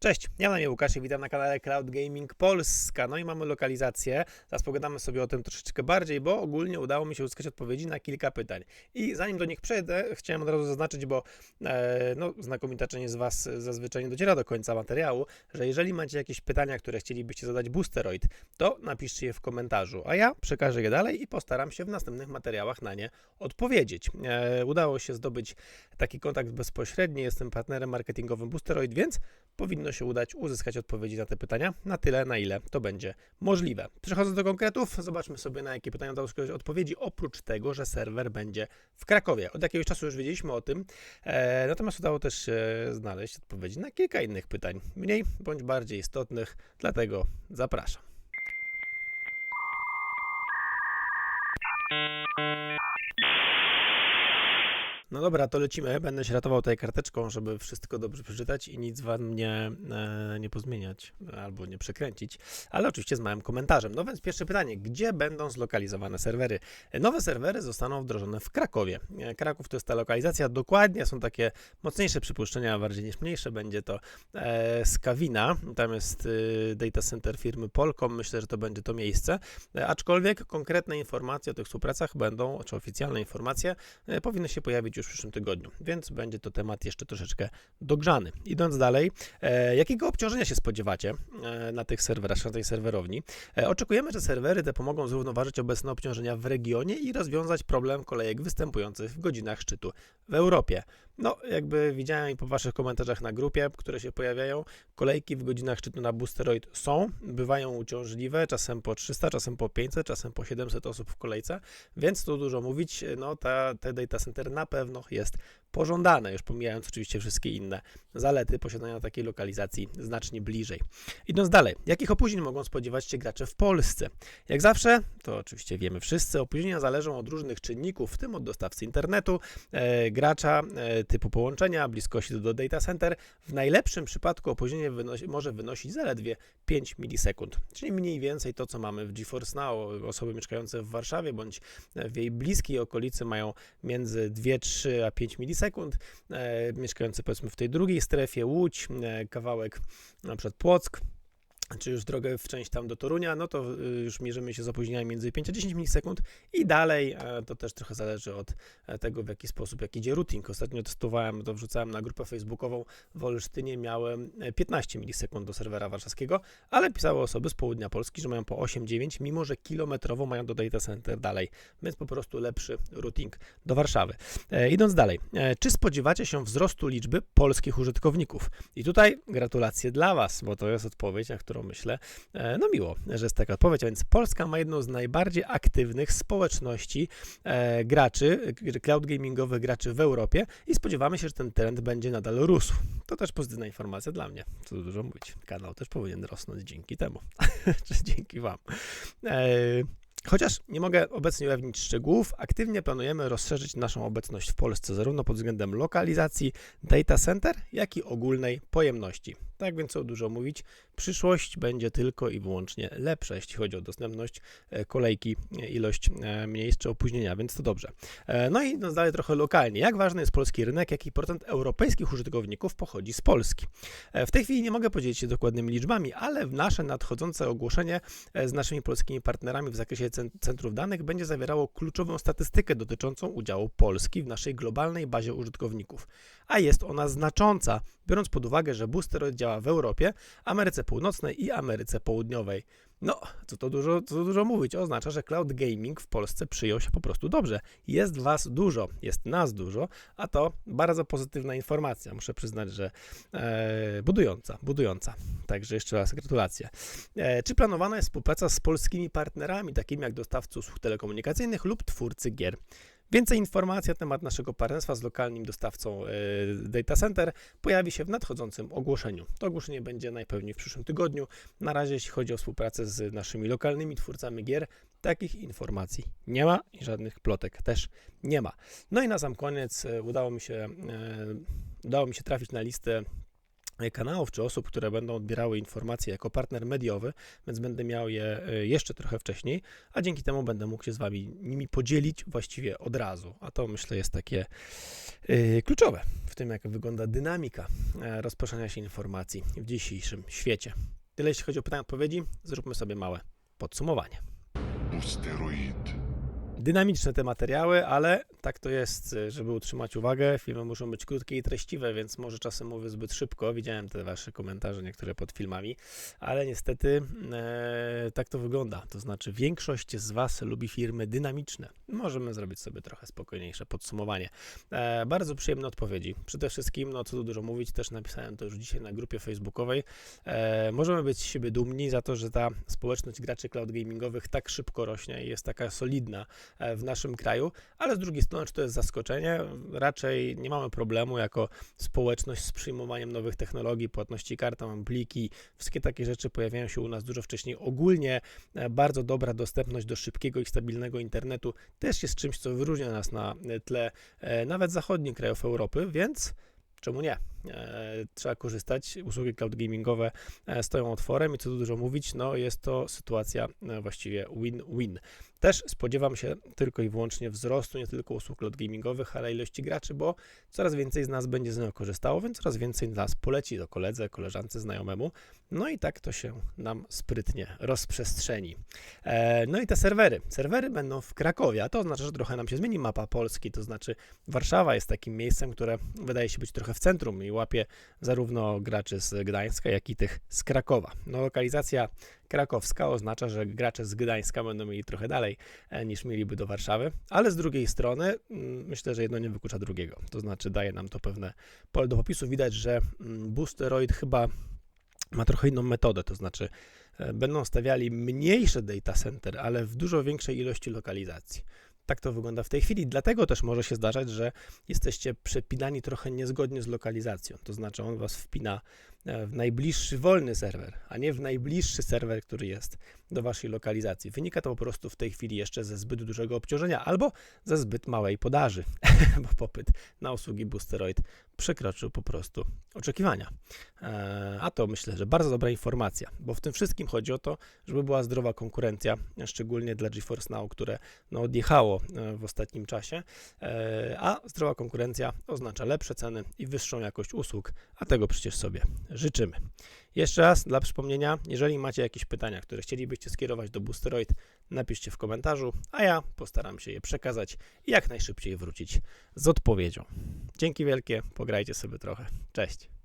Cześć, ja na imię Łukasz i witam na kanale Cloud Gaming Polska. No i mamy lokalizację. Zaraz pogadamy sobie o tym troszeczkę bardziej, bo ogólnie udało mi się uzyskać odpowiedzi na kilka pytań. I zanim do nich przejdę, chciałem od razu zaznaczyć, bo e, no, znakomita część z Was zazwyczaj nie dociera do końca materiału, że jeżeli macie jakieś pytania, które chcielibyście zadać Boosteroid, to napiszcie je w komentarzu, a ja przekażę je dalej i postaram się w następnych materiałach na nie odpowiedzieć. E, udało się zdobyć taki kontakt bezpośredni, jestem partnerem marketingowym Boosteroid, więc powinno się udać uzyskać odpowiedzi na te pytania na tyle, na ile to będzie możliwe. Przechodząc do konkretów, zobaczmy sobie na jakie pytania udało się odpowiedzi, oprócz tego, że serwer będzie w Krakowie. Od jakiegoś czasu już wiedzieliśmy o tym, e, natomiast udało też się znaleźć odpowiedzi na kilka innych pytań, mniej bądź bardziej istotnych, dlatego zapraszam. No dobra, to lecimy. Będę się ratował tutaj karteczką, żeby wszystko dobrze przeczytać i nic wam nie, e, nie pozmieniać albo nie przekręcić, ale oczywiście z małym komentarzem. No więc pierwsze pytanie, gdzie będą zlokalizowane serwery? Nowe serwery zostaną wdrożone w Krakowie. E, Kraków to jest ta lokalizacja, dokładnie są takie mocniejsze przypuszczenia, bardziej niż mniejsze. Będzie to e, Skawina, tam jest e, data center firmy Polcom, myślę, że to będzie to miejsce, e, aczkolwiek konkretne informacje o tych współpracach będą, czy oficjalne informacje, e, powinny się pojawić już w przyszłym tygodniu, więc będzie to temat jeszcze troszeczkę dogrzany. Idąc dalej, e, jakiego obciążenia się spodziewacie e, na tych serwerach, na tej serwerowni? E, oczekujemy, że serwery te pomogą zrównoważyć obecne obciążenia w regionie i rozwiązać problem kolejek występujących w godzinach szczytu w Europie. No, jakby widziałem i po Waszych komentarzach na grupie, które się pojawiają, kolejki w godzinach szczytu na Boosteroid są, bywają uciążliwe, czasem po 300, czasem po 500, czasem po 700 osób w kolejce, więc tu dużo mówić, no ta, te data center na pewno jest pożądane, już pomijając oczywiście wszystkie inne zalety posiadania takiej lokalizacji znacznie bliżej. Idąc dalej, jakich opóźnień mogą spodziewać się gracze w Polsce? Jak zawsze, to oczywiście wiemy wszyscy, opóźnienia zależą od różnych czynników, w tym od dostawcy internetu, e, gracza, e, typu połączenia, bliskości do, do data center. W najlepszym przypadku opóźnienie wynosi, może wynosić zaledwie 5 milisekund, czyli mniej więcej to, co mamy w GeForce Now. Osoby mieszkające w Warszawie bądź w jej bliskiej okolicy mają między 2, 3 a 5 milisekund. E, mieszkający powiedzmy w tej drugiej strefie, Łódź, e, kawałek na przykład Płock, czy już drogę w część tam do Torunia, no to y, już mierzymy się z opóźnieniem między 5 a 10 milisekund i dalej e, to też trochę zależy od e, tego, w jaki sposób, jak idzie routing. Ostatnio testowałem, to wrzucałem na grupę facebookową w Olsztynie, miałem e, 15 milisekund do serwera warszawskiego, ale pisały osoby z południa Polski, że mają po 8-9, mimo że kilometrowo mają do data center dalej, więc po prostu lepszy routing do Warszawy. E, Idąc dalej, e, czy spodziewacie się wzrostu liczby polskich użytkowników? I tutaj gratulacje dla Was, bo to jest odpowiedź, na którą myślę, e, no miło, że jest taka odpowiedź, a więc Polska ma jedną z najbardziej aktywnych społeczności e, graczy, cloud gamingowych graczy w Europie i spodziewamy się, że ten trend będzie nadal rósł. To też pozytywna informacja dla mnie, co dużo mówić. Kanał też powinien rosnąć dzięki temu, czy dzięki Wam. Chociaż nie mogę obecnie ujawnić szczegółów, aktywnie planujemy rozszerzyć naszą obecność w Polsce zarówno pod względem lokalizacji data center, jak i ogólnej pojemności. Tak więc co dużo mówić, przyszłość będzie tylko i wyłącznie lepsza, jeśli chodzi o dostępność e, kolejki, e, ilość e, miejsc czy opóźnienia, więc to dobrze. No i idąc dalej trochę lokalnie, jak ważny jest polski rynek, jaki procent europejskich użytkowników pochodzi z Polski? W tej chwili nie mogę podzielić się dokładnymi liczbami, ale w nasze nadchodzące ogłoszenie z naszymi polskimi partnerami w zakresie cen- centrów danych będzie zawierało kluczową statystykę dotyczącą udziału Polski w naszej globalnej bazie użytkowników. A jest ona znacząca, biorąc pod uwagę, że Booster działa w Europie, Ameryce Północnej i Ameryce Południowej. No, co to dużo, co dużo mówić, oznacza, że cloud gaming w Polsce przyjął się po prostu dobrze. Jest was dużo, jest nas dużo, a to bardzo pozytywna informacja. Muszę przyznać, że e, budująca, budująca. Także jeszcze raz gratulacje. E, czy planowana jest współpraca z polskimi partnerami, takimi jak dostawcy usług telekomunikacyjnych lub twórcy gier? Więcej informacji na temat naszego partnerstwa z lokalnym dostawcą e, Data Center pojawi się w nadchodzącym ogłoszeniu. To ogłoszenie będzie najpewniej w przyszłym tygodniu. Na razie, jeśli chodzi o współpracę z naszymi lokalnymi twórcami gier, takich informacji nie ma i żadnych plotek też nie ma. No i na sam koniec e, udało mi się, e, udało mi się trafić na listę kanałów czy osób, które będą odbierały informacje jako partner mediowy, więc będę miał je e, jeszcze trochę wcześniej, a dzięki temu będę mógł się z Wami nimi podzielić właściwie od razu. A to myślę jest takie yy, kluczowe w tym, jak wygląda dynamika e, rozproszenia się informacji w dzisiejszym świecie. Tyle jeśli chodzi o pytania odpowiedzi, zróbmy sobie małe podsumowanie. Steroid. Dynamiczne te materiały, ale tak to jest, żeby utrzymać uwagę. Filmy muszą być krótkie i treściwe, więc może czasem mówię zbyt szybko. Widziałem te wasze komentarze, niektóre pod filmami, ale niestety e, tak to wygląda. To znaczy, większość z was lubi firmy dynamiczne. Możemy zrobić sobie trochę spokojniejsze podsumowanie. E, bardzo przyjemne odpowiedzi. Przede wszystkim, no co tu dużo mówić, też napisałem to już dzisiaj na grupie facebookowej. E, możemy być z siebie dumni za to, że ta społeczność graczy cloud gamingowych tak szybko rośnie i jest taka solidna w naszym kraju, ale z drugiej strony, czy to jest zaskoczenie? Raczej nie mamy problemu jako społeczność z przyjmowaniem nowych technologii, płatności kartą, pliki, wszystkie takie rzeczy pojawiają się u nas dużo wcześniej. Ogólnie e, bardzo dobra dostępność do szybkiego i stabilnego internetu też jest czymś, co wyróżnia nas na tle e, nawet zachodnich krajów Europy, więc czemu nie? E, trzeba korzystać. Usługi cloud gamingowe e, stoją otworem i co tu dużo mówić, no jest to sytuacja e, właściwie win-win. Też spodziewam się tylko i wyłącznie wzrostu nie tylko usług cloud gamingowych, ale ilości graczy, bo coraz więcej z nas będzie z niego korzystało, więc coraz więcej z nas poleci do koledze, koleżance, znajomemu. No i tak to się nam sprytnie rozprzestrzeni. No i te serwery. Serwery będą w Krakowie, a to oznacza, że trochę nam się zmieni mapa Polski, to znaczy Warszawa jest takim miejscem, które wydaje się być trochę w centrum i łapie zarówno graczy z Gdańska, jak i tych z Krakowa. No, lokalizacja krakowska oznacza, że gracze z Gdańska będą mieli trochę dalej e, niż mieliby do Warszawy, ale z drugiej strony mm, myślę, że jedno nie wyklucza drugiego. To znaczy daje nam to pewne pole do popisu. Widać, że mm, Boosteroid chyba ma trochę inną metodę, to znaczy e, będą stawiali mniejsze data center, ale w dużo większej ilości lokalizacji. Tak to wygląda w tej chwili. Dlatego też może się zdarzać, że jesteście przepinani trochę niezgodnie z lokalizacją. To znaczy, on was wpina w najbliższy wolny serwer, a nie w najbliższy serwer, który jest do waszej lokalizacji. Wynika to po prostu w tej chwili jeszcze ze zbyt dużego obciążenia albo ze zbyt małej podaży, bo popyt na usługi Boosteroid przekroczył po prostu oczekiwania. E, a to myślę, że bardzo dobra informacja, bo w tym wszystkim chodzi o to, żeby była zdrowa konkurencja, szczególnie dla GeForce Now, które no, odjechało e, w ostatnim czasie, e, a zdrowa konkurencja oznacza lepsze ceny i wyższą jakość usług, a tego przecież sobie życzymy. Jeszcze raz dla przypomnienia, jeżeli macie jakieś pytania, które chcielibyście skierować do Boosteroid, napiszcie w komentarzu, a ja postaram się je przekazać i jak najszybciej wrócić z odpowiedzią. Dzięki wielkie, pograjcie sobie trochę. Cześć.